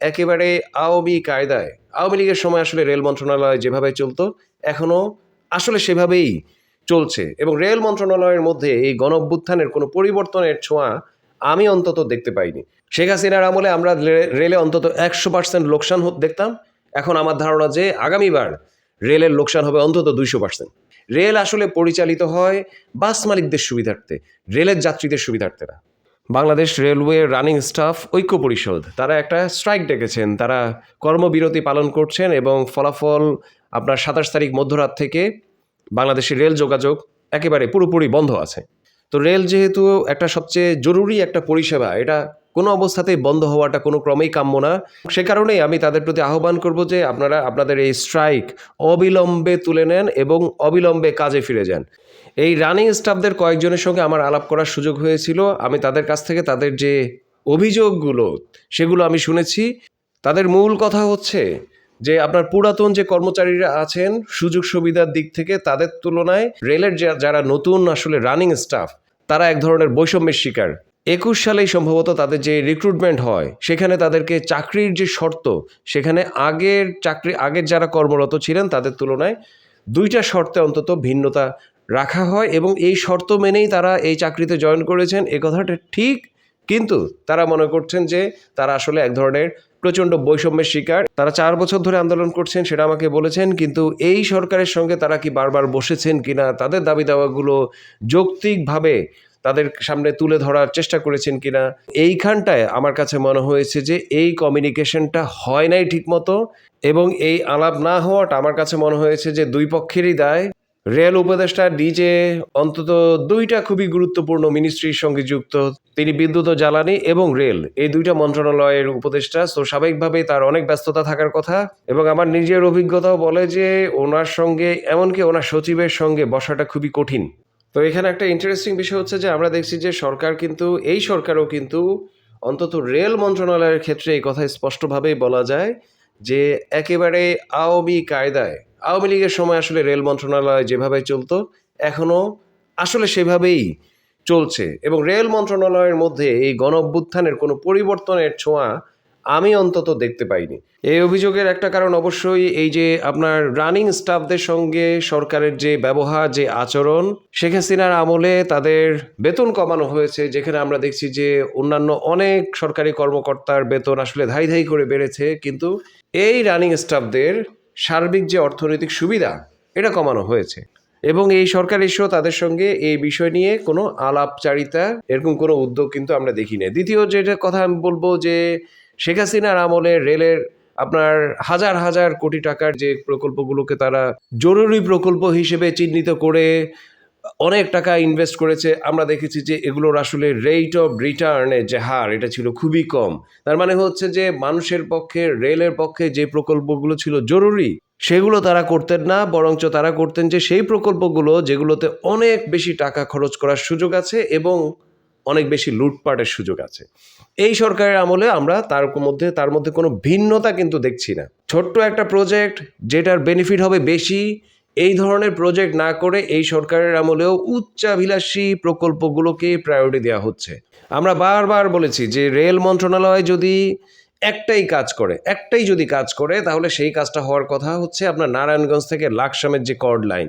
একেবারে আওয়ামী কায়দায়। আওয়ামী লীগের সময় আসলে রেল মন্ত্রণালয় যেভাবে চলতো, এখনও আসলে সেভাবেই চলছে। এবং রেল মন্ত্রণালয়ের মধ্যে এই গণ অভ্যুত্থানের কোনো পরিবর্তনের ছোঁয়া আমি অন্তত দেখতে পাইনি। শেখ হাসিনার আমলে আমরা রেলে অন্তত একশো পার্সেন্ট লোকসান দেখতাম। এখন আমার ধারণা যে আগামীবার রেলের লোকসান হবে অন্তত দুইশো পার্সেন্ট। রেল আসলে পরিচালিত হয় বাস মালিকদের সুবিধার্থে, রেলের যাত্রীদের সুবিধার্থে না। বাংলাদেশ রেলওয়ে রানিং স্টাফ ঐক্য পরিষদ। তারা একটা স্ট্রাইক ডেকেছেন। তারা কর্মবিরতি পালন করছেন এবং ফলাফল আপনার সাতাশ তারিখ মধ্যরাত থেকে বাংলাদেশের রেল যোগাযোগ একেবারে পুরোপুরি বন্ধ আছে। তো রেল যেহেতু একটা সবচেয়ে জরুরি একটা পরিষেবা, এটা কোনো অবস্থাতেই বন্ধ হওয়াটা কোনো ক্রমেই কাম্য না। সে কারণেই আমি তাদের প্রতি আহ্বান করব যে আপনারা আপনাদের এই স্ট্রাইক অবিলম্বে তুলে নেন এবং অবিলম্বে কাজে ফিরে যান। এই রানিং স্টাফদের কয়েকজনের সঙ্গে আমার আলাপ করার সুযোগ হয়েছিল। আমি তাদের কাছ থেকে তাদের যে অভিযোগগুলো, সেগুলো আমি শুনেছি। তাদের মূল কথা হচ্ছে যে, আপনার পুরাতন যে কর্মচারীরা আছেন, সুযোগ সুবিধার দিক থেকে তাদের তুলনায় রেলের যারা নতুন আসলে রানিং স্টাফ তারা এক ধরনের বৈষম্যের শিকার। একুশ সালেই সম্ভবত তাদের যে রিক্রুটমেন্ট হয়, সেখানে তাদেরকে চাকরির যে শর্ত, সেখানে আগের চাকরি, আগের যারা কর্মরত ছিলেন, তাদের তুলনায় দুইটা শর্তে অন্তত ভিন্নতা রাখা হয় এবং এই শর্ত মেনেই তারা এই চাকরিতে জয়েন করেছেন। এ কথাটা ঠিক, কিন্তু তারা মনে করছেন যে তারা আসলে এক ধরনের প্রচণ্ড বৈষম্যের শিকার। তারা চার বছর ধরে আন্দোলন করছেন, সেটা আমাকে বলেছেন, কিন্তু এই সরকারের সঙ্গে তারা কি বারবার বসেছেন কিনা, তাদের দাবি দাওয়াগুলো যৌক্তিকভাবে তাদের সামনে তুলে ধরার চেষ্টা করেছেন কিনা, এইখানটায় আমার কাছে মনে হয়েছে যে এই কমিউনিকেশনটা হয় নাই ঠিকমতো, এবং এই আলাপ না হওয়াটা আমার কাছে মনে হয়েছে যে দুই পক্ষেরই দায়। রেল উপদেষ্টা নিজে অন্তত দুইটা খুবই গুরুত্বপূর্ণ মিনিস্ট্রির সঙ্গে যুক্ত। তিনি বিদ্যুৎ ও জ্বালানি এবং রেল, এই দুইটা মন্ত্রণালয়ের উপদেষ্টা। তো স্বাভাবিকভাবেই তার অনেক ব্যস্ততা থাকার কথা এবং আমার নিজের অভিজ্ঞতাও বলে যে ওনার সঙ্গে, এমনকি ওনার সচিবের সঙ্গে বসাটা খুবই কঠিন। তো এখানে একটা ইন্টারেস্টিং বিষয় হচ্ছে যে আমরা দেখছি যে সরকার কিন্তু, এই সরকারও কিন্তু অন্তত রেল মন্ত্রণালয়ের ক্ষেত্রে এই কথা স্পষ্টভাবেই বলা যায় যে একেবারে আওয়ামী কায়দায় আওয়ামী লীগের সময় আসলে রেল মন্ত্রণালয় যেভাবে চলতো এখনও আসলে সেভাবেই চলছে। এবং রেল মন্ত্রণালয়ের মধ্যে এই গণ কোনো পরিবর্তনের ছোঁয়া আমি অন্তত দেখতে পাইনি। এই অভিযোগের একটা কারণ অবশ্যই এই যে আপনার রানিং স্টাফদের সঙ্গে সরকারের যে ব্যবহার, যে আচরণ, শেখ হাসিনার আমলে তাদের বেতন কমানো হয়েছে, যেখানে আমরা দেখছি যে অন্যান্য অনেক সরকারি কর্মকর্তার বেতন আসলে ধাই ধাই করে বেড়েছে। কিন্তু এই রানিং স্টাফদের সার্বিক যে অর্থনৈতিক সুবিধা, এটা কমানো হয়েছে। এবং এই সরকার এসেও তাদের সঙ্গে এই বিষয় নিয়ে কোনো আলাপচারিতা, এরকম কোনো উদ্যোগ কিন্তু আমরা দেখি না দ্বিতীয় যেটা কথা আমি বলব যে, শেখ হাসিনার আমলে রেলের আপনার হাজার হাজার কোটি টাকার যে প্রকল্পগুলোকে তারা জরুরি প্রকল্প হিসেবে চিহ্নিত করে অনেক টাকা ইনভেস্ট করেছে। আমরা দেখেছি যে এগুলোর আসলে রেট অফ রিটার্নের যে হার, এটা ছিল খুবই কম। তার মানে হচ্ছে যে মানুষের পক্ষে, রেলের পক্ষে যে প্রকল্পগুলো ছিল জরুরি, সেগুলো তারা করতেন না, বরঞ্চ তারা করতেন যে সেই প্রকল্পগুলো যেগুলোতে অনেক বেশি টাকা খরচ করার সুযোগ আছে এবং অনেক বেশি লুটপাটের সুযোগ আছে। এই সরকারের আমলে আমরা তার মধ্যে তার মধ্যে কোনো ভিন্নতা কিন্তু দেখছি না। ছোট্ট একটা প্রজেক্ট যেটার বেনিফিট হবে বেশি এই ধরনের প্রজেক্ট না করে এই সরকারের আমলেও উচ্চাভিলাষী প্রকল্পগুলোকে প্রায়োরিটি দেওয়া হচ্ছে। আমরা বারবার বলেছি যে রেল মন্ত্রণালয় যদি একটাই কাজ করে, একটাই যদি কাজ করে, তাহলে সেই কাজটা হওয়ার কথা হচ্ছে আপনার নারায়ণগঞ্জ থেকে লাকসামের যে কর্ড লাইন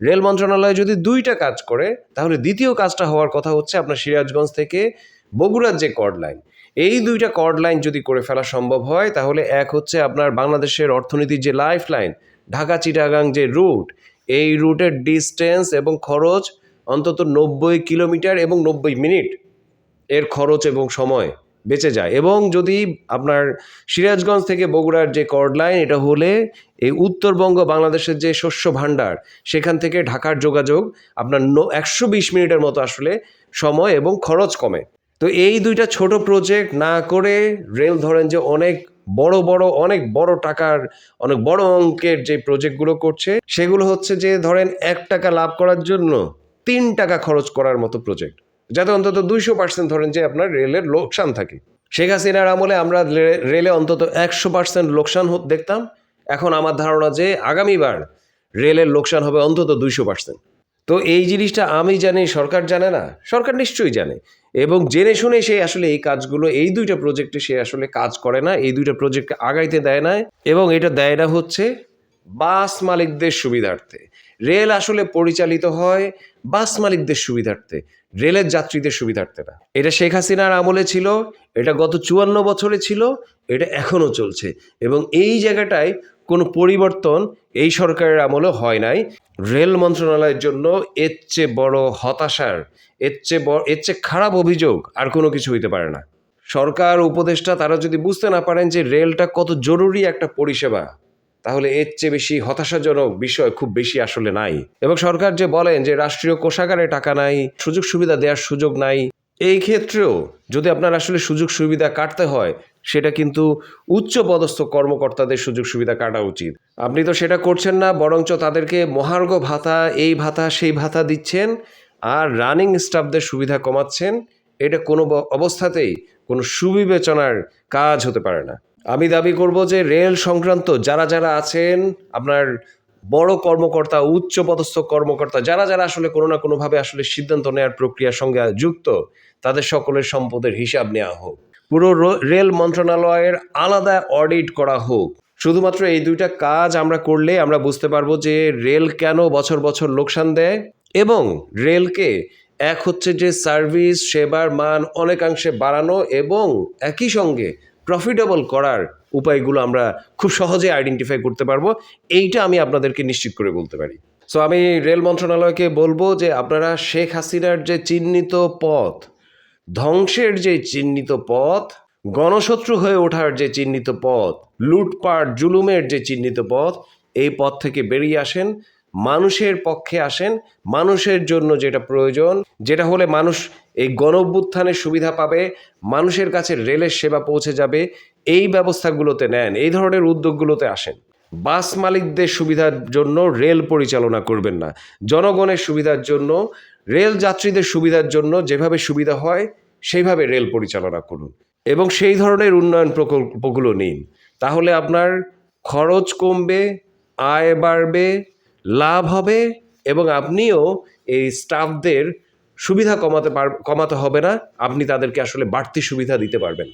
রেল মন্ত্রণালয় যদি দুইটা কাজ করে, তাহলে দ্বিতীয় কাজটা হওয়ার কথা হচ্ছে আপনার সিরাজগঞ্জ থেকে বগুড়ার যে কর্ড লাইন এই দুইটা কর্ড লাইন যদি করে ফেলা সম্ভব হয়, তাহলে এক হচ্ছে আপনার বাংলাদেশের অর্থনীতির যে লাইফ লাইন ঢাকা চিটাগাং যে রুট, এই রুটের ডিস্টেন্স এবং খরচ অন্তত নব্বই কিলোমিটার এবং নব্বই মিনিট। এর খরচ এবং সময় বেঁচে যায়। এবং যদি আপনার সিরাজগঞ্জ থেকে বগুড়ার যে কর্ড লাইন, এটা হলে এই উত্তরবঙ্গ বাংলাদেশের যে শস্য ভাণ্ডার, সেখান থেকে ঢাকার যোগাযোগ আপনার একশো বিশ মিনিটের মতো আসলে সময় এবং খরচ কমে। তো এই দুইটা ছোট প্রজেক্ট না করে রেল ধরেন যে অনেক বড় বড়, অনেক বড় টাকার, অনেক বড় অঙ্কের যে প্রজেক্টগুলো করছে, সেগুলো হচ্ছে যে ধরেন এক টাকা লাভ করার জন্য তিন টাকা খরচ করার মতো প্রজেক্ট যাতে অন্তত দুইশো পার্সেন্ট ধরেন যে আপনার রেলের লোকসান থাকে। শেখ হাসিনার আমলে আমরা রেলে অন্তত একশো পার্সেন্ট লোকসান দেখতাম। এখন আমার ধারণা যে আগামীবার রেলের লোকসান হবে অন্তত দুইশো পার্সেন্ট তো এই জিনিসটা আমি জানি, সরকার জানে না, সরকার নিশ্চয়ই জানে। এবং জেনে শুনে সে আসলে এই কাজগুলো, এই দুইটা প্রজেক্টে সে আসলে কাজ করে না, এই দুইটা প্রজেক্টকে আগাইতে দেয় না, এবং এটা দেয় না হচ্ছে বাস মালিকদের সুবিধার্থে। রেল আসলে পরিচালিত হয় বাস মালিকদের সুবিধার্থে, রেলের যাত্রীদের সুবিধার্থে না। এটা শেখ হাসিনার আমলে ছিল, এটা গত চুয়ান্ন বছরে ছিল, এটা এখনও চলছে। এবং এই জায়গাটায় কোনো পরিবর্তন এই সরকারের আমলে হয় নাই। রেল মন্ত্রণালয়ের জন্য এর চেয়ে বড় হতাশার, এর চেয়ে বড়, এর চেয়ে খারাপ অভিযোগ আর কোনো কিছু হইতে পারে না। সরকার উপদেষ্টা তারা যদি বুঝতে না পারেন যে রেলটা কত জরুরি একটা পরিষেবা, তাহলে এর চেয়ে বেশি হতাশাজনক বিষয় খুব বেশি আসলে নাই। এবং সরকার যে বলেন যে রাষ্ট্রীয় কোষাগারে টাকা নাই, সুযোগ সুবিধা দেওয়ার সুযোগ নাই, এই ক্ষেত্রেও যদি আপনার আসলে সুযোগ সুবিধা কাটতে হয় সেটা কিন্তু উচ্চ পদস্থ কর্মকর্তাদের সুযোগ সুবিধা কাটা উচিত। আপনি তো সেটা করছেন না, বরঞ্চ তাদেরকে মহার্ঘ ভাতা, এই ভাতা, সেই ভাতা দিচ্ছেন আর রানিং স্টাফদের সুবিধা কমাচ্ছেন। এটা কোনো অবস্থাতেই কোনো সুবিবেচনার কাজ হতে পারে না। আমি দাবি করব যে রেল সংক্রান্ত যারা যারা আছেন, আপনার বড় কর্মকর্তা উচ্চ পদস্থ কর্মকর্তা, যারা যারা আসলে কোনো না কোনোভাবে আসলে সিদ্ধান্ত নেওয়ার প্রক্রিয়ার সঙ্গে যুক্ত, তাদের সকলের সম্পদের হিসাব নেওয়া হোক। পুরো রেল মন্ত্রণালয়ের আলাদা অডিট করা হোক। শুধুমাত্র এই দুইটা কাজ আমরা করলে আমরা বুঝতে পারব যে রেল কেন বছর বছর লোকসান দেয় এবং রেলকে এক হচ্ছে যে সার্ভিস সেবার মান অনেকাংশে বাড়ানো এবং একই সঙ্গে প্রফিটেবল করার উপায়গুলো আমরা খুব সহজে আইডেন্টিফাই করতে পারব। এইটা আমি আপনাদেরকে নিশ্চিত করে বলতে পারি। সো আমি রেল মন্ত্রণালয়কে বলব যে আপনারা শেখ হাসিনার যে চিহ্নিত পথ ধ্বংসের যে চিহ্নিত পথ, গণশত্রু হয়ে ওঠার যে চিহ্নিত পথ, লুটপাট, জুলুমের যে চিহ্নিত পথ, এই পথ থেকে বেরিয়ে আসেন, মানুষের পক্ষে আসেন, মানুষের জন্য যেটা প্রয়োজন, যেটা হলে মানুষ এই গণঅভ্যুত্থানের সুবিধা পাবে, মানুষের কাছে রেলের সেবা পৌঁছে যাবে, এই ব্যবস্থাগুলোতে নেন, এই ধরনের উদ্যোগগুলোতে আসেন। বাস মালিকদের সুবিধার জন্য রেল পরিচালনা করবেন না। জনগণের সুবিধার জন্য রেল যাত্রীদের সুবিধার জন্য যেভাবে সুবিধা হয়, সেইভাবে রেল পরিচালনা করুন। এবং সেই ধরনের উন্নয়ন প্রকল্পগুলো নিন। তাহলে আপনার খরচ কমবে, আয় বাড়বে, লাভ হবে এবং আপনিও এই স্টাফদের সুবিধা কমাতে পার, কমাতে হবে না। আপনি তাদেরকে আসলে বাড়তি সুবিধা দিতে পারবেন।